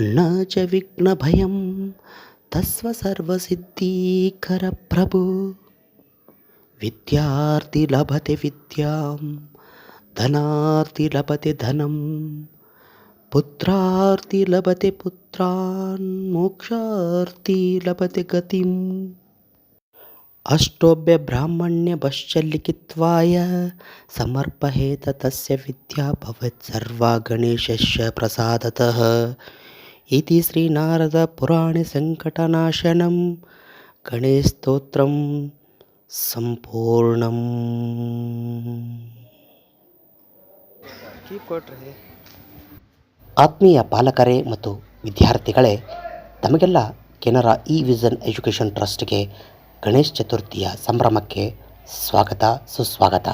అన్నాచ విఘ్న భయం తస్వ సర్వసిద్ధీకర ప్రభు విద్యార్థి లభతి విద్యాం ధనార్థి లభతి ధనం పుత్రార్థి లభతి పుత్రాన్ మోక్షార్థి లభతి గతిం. అష్టోభ్య బ్రాహ్మణ్యభశ్చ లిఖిత్వాయ సమర్పహేత తస్య విద్యా భవత్ సర్వా గణేశస్య ప్రసాదతః. इति श्रीनारदपुराणे सङ्कटनाशनं गणेशस्तोत्रं सम्पूर्णम् ಆತ್ಮೀಯ ಪಾಲಕರೇ ಮತ್ತು ವಿದ್ಯಾರ್ಥಿಗಳೇ ತಮಗೆಲ್ಲ ಕೆನರಾ ಇ ವಿಷನ್ ಎಜುಕೇಷನ್ ಟ್ರಸ್ಟ್ಗೆ ಗಣೇಶ ಚತುರ್ಥಿಯ ಸಂಭ್ರಮಕ್ಕೆ ಸ್ವಾಗತ ಸುಸ್ವಾಗತ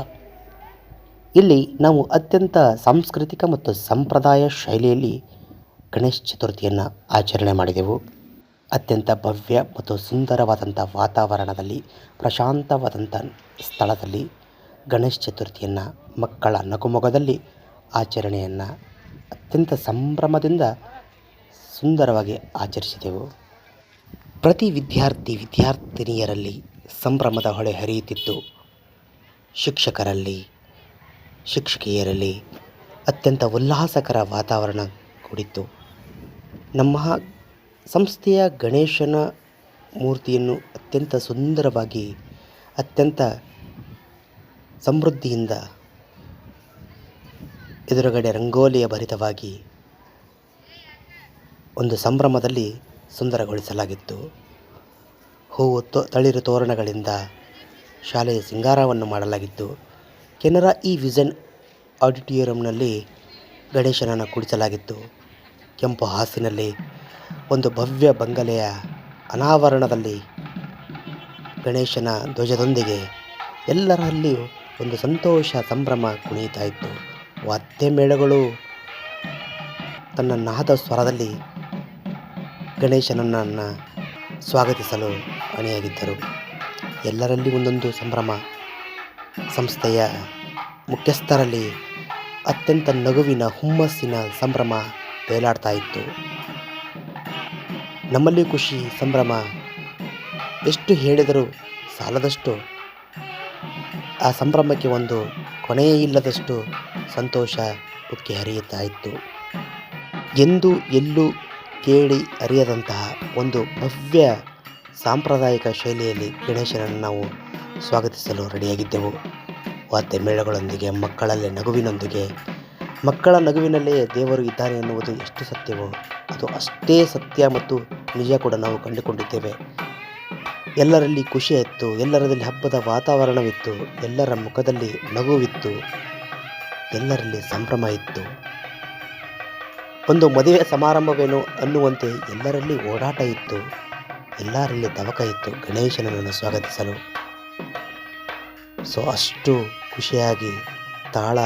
ಇಲ್ಲಿ ನಾವು ಅತ್ಯಂತ ಸಾಂಸ್ಕೃತಿಕ ಮತ್ತು ಸಂಪ್ರದಾಯ ಶೈಲಿಯಲ್ಲಿ ಗಣೇಶ ಚತುರ್ಥಿಯನ್ನು ಆಚರಣೆ ಮಾಡಿದೆವು. ಅತ್ಯಂತ ಭವ್ಯ ಮತ್ತು ಸುಂದರವಾದಂಥ ವಾತಾವರಣದಲ್ಲಿ ಪ್ರಶಾಂತವಾದಂಥ ಸ್ಥಳದಲ್ಲಿ ಗಣೇಶ ಚತುರ್ಥಿಯನ್ನು ಮಕ್ಕಳ ನಗುಮೊಗದಲ್ಲಿ ಆಚರಣೆಯನ್ನು ಅತ್ಯಂತ ಸಂಭ್ರಮದಿಂದ ಸುಂದರವಾಗಿ ಆಚರಿಸಿದೆವು. ಪ್ರತಿ ವಿದ್ಯಾರ್ಥಿ ವಿದ್ಯಾರ್ಥಿನಿಯರಲ್ಲಿ ಸಂಭ್ರಮದ ಹೊಳೆ ಹರಿಯುತ್ತಿತ್ತು. ಶಿಕ್ಷಕರಲ್ಲಿ, ಶಿಕ್ಷಕಿಯರಲ್ಲಿ ಅತ್ಯಂತ ಉಲ್ಲಾಸಕರ ವಾತಾವರಣ ಕೂಡಿತ್ತು. ನಮ್ಮ ಸಂಸ್ಥೆಯ ಗಣೇಶನ ಮೂರ್ತಿಯನ್ನು ಅತ್ಯಂತ ಸುಂದರವಾಗಿ, ಅತ್ಯಂತ ಸಮೃದ್ಧಿಯಿಂದ ಎದುರುಗಡೆ ರಂಗೋಲಿಯ ಭರಿತವಾಗಿ ಒಂದು ಸಂಭ್ರಮದಲ್ಲಿ ಸುಂದರಗೊಳಿಸಲಾಗಿತ್ತು. ಹೂವು ತೊ, ತಳಿರು ತೋರಣಗಳಿಂದ ಶಾಲೆಯ ಸಿಂಗಾರವನ್ನು ಮಾಡಲಾಗಿತ್ತು. ಕೆನರಾ ಇ ವಿಷನ್ ಆಡಿಟೋರಿಯಂನಲ್ಲಿ ಗಣೇಶನನ್ನು ಕೂಡಿಸಲಾಗಿತ್ತು. ಕೆಂಪು ಹಾಸಿನಲ್ಲಿ ಒಂದು ಭವ್ಯ ಬಂಗಲೆಯ ಅನಾವರಣದಲ್ಲಿ ಗಣೇಶನ ಧ್ವಜದೊಂದಿಗೆ ಎಲ್ಲರಲ್ಲಿಯೂ ಒಂದು ಸಂತೋಷ ಸಂಭ್ರಮ ಕುಣಿಯುತ್ತಾ ಇತ್ತು. ವಾದ್ಯ ಮೇಳಗಳು ತನ್ನ ನಾದ ಸ್ವರದಲ್ಲಿ ಗಣೇಶನನ್ನು ಸ್ವಾಗತಿಸಲು ಅಣಿಯಾಗಿದ್ದರು ಎಲ್ಲರಲ್ಲಿ ಒಂದೊಂದು ಸಂಭ್ರಮ ಸಂಸ್ಥೆಯ ಮುಖ್ಯಸ್ಥರಲ್ಲಿ ಅತ್ಯಂತ ನಗುವಿನ ಹುಮ್ಮಸ್ಸಿನ ಸಂಭ್ರಮ ತೇಲಾಡ್ತಾ ಇತ್ತು. ನಮ್ಮಲ್ಲಿ ಖುಷಿ, ಸಂಭ್ರಮ, ಎಷ್ಟು ಹೇಳಿದರೂ ಸಾಲದಷ್ಟು ಆ ಸಂಭ್ರಮಕ್ಕೆ ಒಂದು ಕೊನೆಯೇ ಇಲ್ಲದಷ್ಟು ಸಂತೋಷ ಉಕ್ಕಿ ಹರಿಯುತ್ತಾ ಇತ್ತು. ಎಂದು ಎಲ್ಲೂ ಕೇಳಿ ಅರಿಯದಂತಹ ಒಂದು ಭವ್ಯ ಸಾಂಪ್ರದಾಯಿಕ ಶೈಲಿಯಲ್ಲಿ ಗಣೇಶನನ್ನು ನಾವು ಸ್ವಾಗತಿಸಲು ರೆಡಿಯಾಗಿದ್ದೆವು. ವಾದ್ಯ ಮೇಳಗಳೊಂದಿಗೆ, ಮಕ್ಕಳಲ್ಲಿ ನಗುವಿನೊಂದಿಗೆ ಮಕ್ಕಳ ನಗುವಿನಲ್ಲೇ ದೇವರು ಇದ್ದಾನೆ ಎನ್ನುವುದು ಎಷ್ಟು ಸತ್ಯವೋ, ಅದು ಅಷ್ಟೇ ಸತ್ಯ ಮತ್ತು ನಿಜ ಕೂಡ ನಾವು ಕಂಡುಕೊಂಡಿದ್ದೇವೆ. ಎಲ್ಲರಲ್ಲಿ ಖುಷಿಯಿತ್ತು ಎಲ್ಲರಲ್ಲಿ ಹಬ್ಬದ ವಾತಾವರಣವಿತ್ತು, ಎಲ್ಲರ ಮುಖದಲ್ಲಿ ನಗುವಿತ್ತು, ಎಲ್ಲರಲ್ಲಿ ಸಂಭ್ರಮ ಇತ್ತು. ಒಂದು ಮದುವೆ ಸಮಾರಂಭವೇನು ಅನ್ನುವಂತೆ ಎಲ್ಲರಲ್ಲಿ ಓಡಾಟ ಇತ್ತು, ಎಲ್ಲರಲ್ಲಿ ತವಕ ಇತ್ತು ಗಣೇಶನನ್ನು ಸ್ವಾಗತಿಸಲು. ಸೊ, ಅಷ್ಟು ಖುಷಿಯಾಗಿ ತಾಳ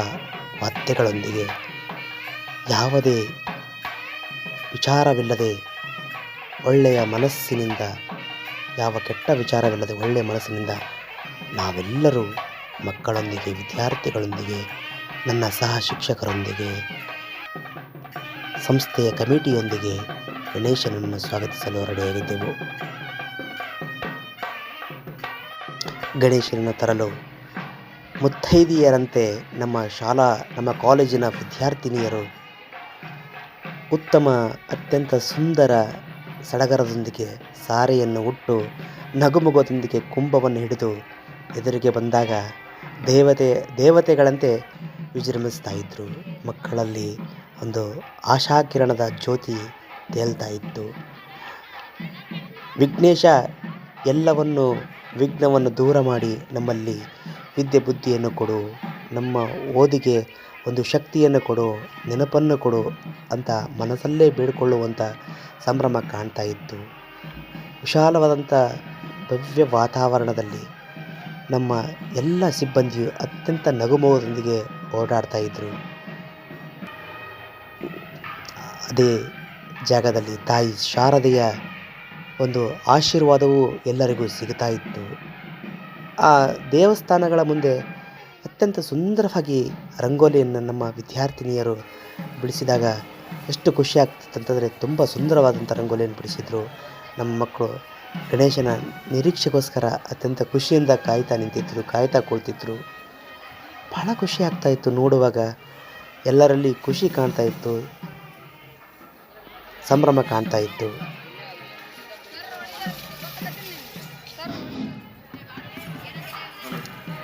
ವಾದ್ಯಗಳೊಂದಿಗೆ ಯಾವುದೇ ವಿಚಾರವಿಲ್ಲದೆ ಒಳ್ಳೆಯ ಮನಸ್ಸಿನಿಂದ, ಯಾವ ಕೆಟ್ಟ ವಿಚಾರವಿಲ್ಲದೆ ಒಳ್ಳೆಯ ಮನಸ್ಸಿನಿಂದ ನಾವೆಲ್ಲರೂ ಮಕ್ಕಳೊಂದಿಗೆ, ವಿದ್ಯಾರ್ಥಿಗಳೊಂದಿಗೆ, ನನ್ನ ಸಹ ಶಿಕ್ಷಕರೊಂದಿಗೆ, ಸಂಸ್ಥೆಯ ಕಮಿಟಿಯೊಂದಿಗೆ ಗಣೇಶನನ್ನು ಸ್ವಾಗತಿಸಲು ರೆಡಿಯಾಗಿದ್ದೆವು ಗಣೇಶನನ್ನು ತರಲು ಮುತ್ತೈದೆಯರಂತೆ ನಮ್ಮ ಶಾಲಾ, ನಮ್ಮ ಕಾಲೇಜಿನ ವಿದ್ಯಾರ್ಥಿನಿಯರು ಉತ್ತಮ, ಅತ್ಯಂತ ಸುಂದರ ಸಡಗರದೊಂದಿಗೆ ಸಾರೆಯನ್ನು ಉಟ್ಟು ನಗುಮುಗದೊಂದಿಗೆ ಕುಂಭವನ್ನು ಹಿಡಿದು ಎದುರಿಗೆ ಬಂದಾಗ ದೇವತೆ, ದೇವತೆಗಳಂತೆ ವಿಜೃಂಭಿಸ್ತಾ ಇದ್ದರು ಮಕ್ಕಳಲ್ಲಿ ಒಂದು ಆಶಾಕಿರಣದ ಜ್ಯೋತಿ ತೇಲ್ತಾ ಇತ್ತು. ವಿಘ್ನೇಶ ಎಲ್ಲವನ್ನು ವಿಘ್ನವನ್ನು ದೂರ ಮಾಡಿ ನಮ್ಮಲ್ಲಿ ವಿದ್ಯೆ ಬುದ್ಧಿಯನ್ನು ಕೊಡು, ನಮ್ಮ ಓದಿಗೆ ಒಂದು ಶಕ್ತಿಯನ್ನು ಕೊಡು, ನೆನಪನ್ನು ಕೊಡು ಅಂತ ಮನಸ್ಸಲ್ಲೇ ಬೇಡಿಕೊಳ್ಳುವಂಥ ಸಂಭ್ರಮ ಕಾಣ್ತಾ ಇತ್ತು. ವಿಶಾಲವಾದಂಥ ಭವ್ಯ ವಾತಾವರಣದಲ್ಲಿ ನಮ್ಮ ಎಲ್ಲ ಸಿಬ್ಬಂದಿಯು ಅತ್ಯಂತ ನಗುಮೋದೊಂದಿಗೆ ಓಡಾಡ್ತಾ ಇದ್ದರು ಅದೇ ಜಾಗದಲ್ಲಿ ತಾಯಿ ಶಾರದೆಯ ಒಂದು ಆಶೀರ್ವಾದವು ಎಲ್ಲರಿಗೂ ಸಿಗ್ತಾ ಇತ್ತು. ಆ ದೇವಸ್ಥಾನಗಳ ಮುಂದೆ ಅತ್ಯಂತ ಸುಂದರವಾಗಿ ರಂಗೋಲಿಯನ್ನು ನಮ್ಮ ವಿದ್ಯಾರ್ಥಿನಿಯರು ಬಿಡಿಸಿದಾಗ ಎಷ್ಟು ಖುಷಿ ಆಗ್ತಿತ್ತು ಅಂತಂದರೆ ತುಂಬ ಸುಂದರವಾದಂಥ ರಂಗೋಲಿಯನ್ನು ಬಿಡಿಸಿದರು. ನಮ್ಮ ಮಕ್ಕಳು ಗಣೇಶನ ನಿರೀಕ್ಷೆಗೋಸ್ಕರ ಅತ್ಯಂತ ಖುಷಿಯಿಂದ ಕಾಯ್ತಾ ನಿಂತಿದ್ದರು ಕಾಯ್ತಾ ಕೂಳ್ತಿದ್ರು. ಭಾಳ ಖುಷಿ ಆಗ್ತಾಯಿತ್ತು ನೋಡುವಾಗ. ಎಲ್ಲರಲ್ಲಿ ಖುಷಿ ಕಾಣ್ತಾ ಇತ್ತು, ಸಂಭ್ರಮ ಕಾಣ್ತಾ ಇತ್ತು.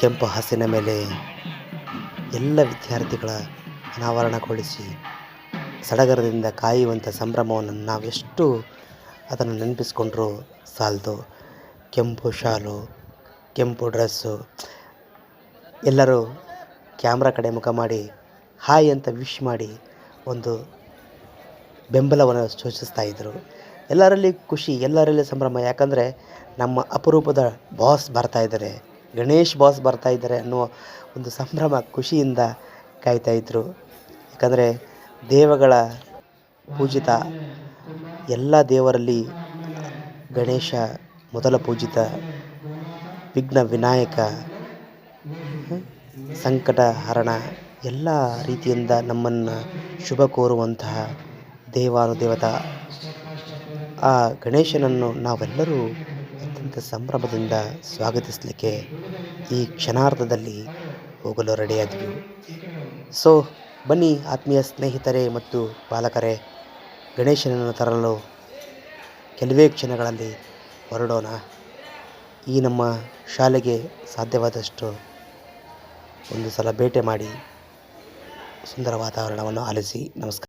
ಕೆಂಪು ಹಸಿನ ಮೇಲೆ ಎಲ್ಲ ವಿದ್ಯಾರ್ಥಿಗಳ ಅನಾವರಣಗೊಳಿಸಿ ಸಡಗರದಿಂದ ಕಾಯುವಂಥ ಸಂಭ್ರಮವನ್ನು ನಾವೆಷ್ಟು ಅದನ್ನು ನೆನಪಿಸ್ಕೊಂಡ್ರೂ ಸಾಲದು. ಕೆಂಪು ಶಾಲು, ಕೆಂಪು ಡ್ರೆಸ್ಸು, ಎಲ್ಲರೂ ಕ್ಯಾಮ್ರಾ ಕಡೆ ಮುಖ ಮಾಡಿ, ಹಾಯ್ ಅಂತ ವಿಶ್ ಮಾಡಿ ಒಂದು ಬೆಂಬಲವನ್ನು ಸೂಚಿಸ್ತಾ ಇದ್ದರು ಎಲ್ಲರಲ್ಲಿ ಖುಷಿ, ಎಲ್ಲರಲ್ಲಿ ಸಂಭ್ರಮ. ಯಾಕಂದರೆ ನಮ್ಮ ಅಪರೂಪದ ಬಾಸ್ ಬರ್ತಾ ಇದ್ದಾರೆ. ಗಣೇಶ್ ಬಾಸ್ ಬರ್ತಾ ಇದ್ದಾರೆ ಅನ್ನುವ ಒಂದು ಸಂಭ್ರಮ ಖುಷಿಯಿಂದ ಕಾಯ್ತಾಯಿದ್ರು ಯಾಕಂದರೆ ದೇವಗಳ ಪೂಜಿತ ಎಲ್ಲ ದೇವರಲ್ಲಿ ಗಣೇಶ ಮೊದಲ ಪೂಜಿತ ವಿಘ್ನ ವಿನಾಯಕ, ಸಂಕಟ ಹರಣ ಎಲ್ಲ ರೀತಿಯಿಂದ ನಮ್ಮನ್ನು ಶುಭ ಕೋರುವಂತಹ ದೇವಾನುದೇವತ ಆ ಗಣೇಶನನ್ನು ನಾವೆಲ್ಲರೂ ಅತ್ಯಂತ ಸಂಭ್ರಮದಿಂದ ಸ್ವಾಗತಿಸಲಿಕ್ಕೆ ಈ ಕ್ಷಣಾರ್ಧದಲ್ಲಿ ಹೋಗಲು ರೆಡಿಯಾದ್ವಿ ಸೊ ಬನ್ನಿ ಆತ್ಮೀಯ ಸ್ನೇಹಿತರೆ ಮತ್ತು ಪಾಲಕರೇ, ಗಣೇಶನನ್ನು ತರಲು ಕೆಲವೇ ಕ್ಷಣಗಳಲ್ಲಿ ಹೊರಡೋಣ. ಈ ನಮ್ಮ ಶಾಲೆಗೆ ಸಾಧ್ಯವಾದಷ್ಟು ಒಂದು ಸಲ ಭೇಟಿ ಮಾಡಿ ಸುಂದರ ವಾತಾವರಣವನ್ನು ಆಲಿಸಿ ನಮಸ್ಕಾರ.